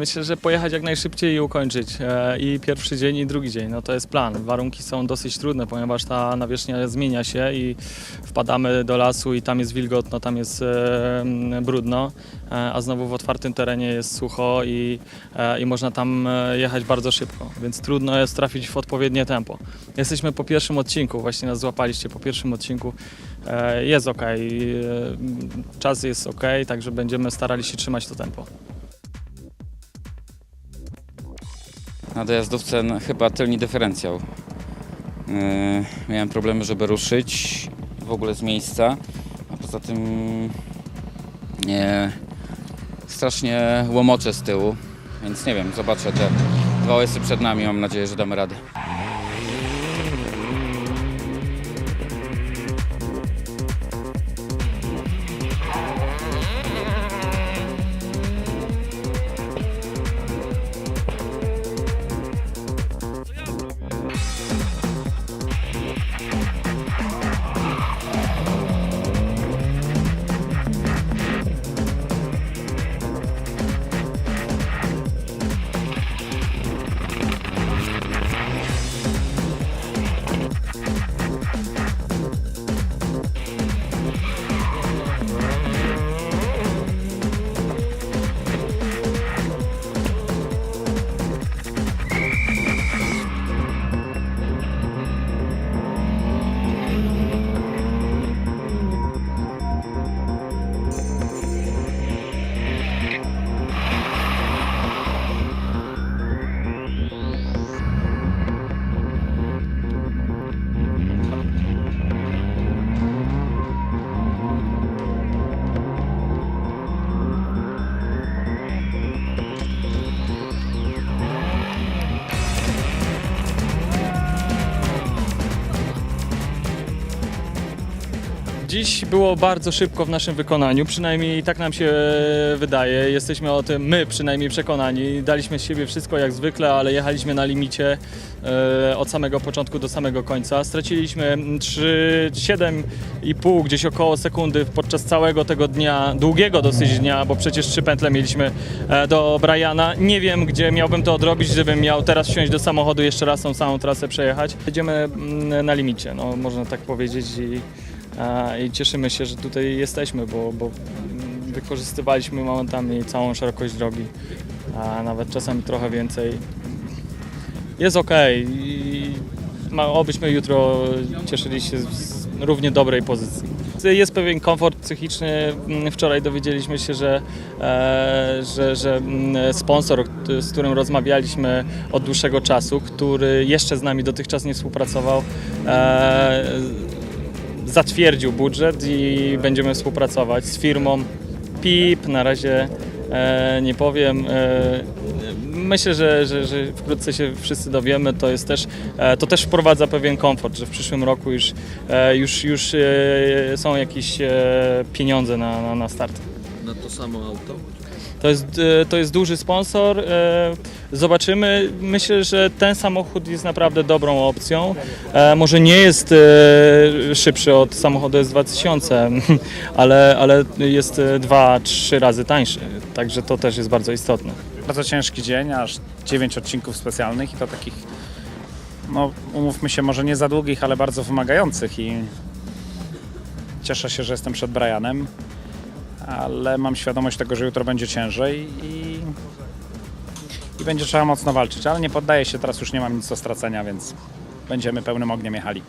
Myślę, że pojechać jak najszybciej i ukończyć. E, I pierwszy dzień, i drugi dzień. No to jest plan. Warunki są dosyć trudne, ponieważ ta nawierzchnia zmienia się i wpadamy do lasu i tam jest wilgotno, tam jest e, brudno, e, a znowu w otwartym terenie jest sucho i, i można tam jechać bardzo szybko, więc trudno jest trafić w odpowiednie tempo. Jesteśmy po pierwszym odcinku, właśnie nas złapaliście po pierwszim odcinku. Jest ok, czas jest ok, także będziemy starali się trzymać to tempo. Na dojazdówce chyba tylny dyferencjał. Yy, miałem problemy, żeby ruszyć w ogóle z miejsca, a poza tym nie, strasznie łomoczę z tyłu, więc nie wiem, zobaczę te dwa łysy przed nami, mam nadzieję, że damy radę. Dziś było bardzo szybko w naszym wykonaniu, przynajmniej tak nam się wydaje. Jesteśmy o tym, my przynajmniej przekonani. Daliśmy z siebie wszystko jak zwykle, ale jechaliśmy na limicie e, od samego początku do samego końca. Straciliśmy 3, 7,5 gdzieś około sekundy podczas całego tego dnia, długiego dosyć dnia, bo przecież trzy pętle mieliśmy e, do Briana. Nie wiem, gdzie miałbym to odrobić, żebym miał teraz wsiąść do samochodu, jeszcze raz tą samą trasę przejechać. Jedziemy mm, na limicie, no, można tak powiedzieć. I cieszymy się, że tutaj jesteśmy, bo, bo wykorzystywaliśmy momentami całą szerokość drogi, a nawet czasami trochę więcej. Jest ok i ma- obyśmy jutro cieszyli się z równie dobrej pozycji. Jest pewien komfort psychiczny. Mm, Wczoraj dowiedzieliśmy się, że, e, że, że mm, sponsor, z którym rozmawialiśmy od dłuższego czasu, który jeszcze z nami dotychczas nie współpracował, e, zatwierdził budżet i będziemy współpracować z firmą PIP. Na razie e, nie powiem. E, myślę, że, że, że wkrótce się wszyscy dowiemy. To, jest też, e, to też wprowadza pewien komfort, że w przyszłym roku już, e, już, już e, są jakieś e, pieniądze na, na, na start. Na to samo auto? To jest, e, to jest duży sponsor. e, Zobaczymy. Myślę, że ten samochód jest naprawdę dobrą opcją. E, Może nie jest szybszy od samochodu S2000, ale, ale jest 2-3 razy tańszy. Także to też jest bardzo istotne. Bardzo ciężki dzień, aż 9 odcinków specjalnych i to takich, no umówmy się, może nie za długich, ale bardzo wymagających i cieszę się, że jestem przed Brianem, ale mam świadomość tego, że jutro będzie ciężej i, i będzie trzeba mocno walczyć, ale nie poddaję się, teraz już nie mam nic do stracenia, więc będziemy pełnym ogniem jechali.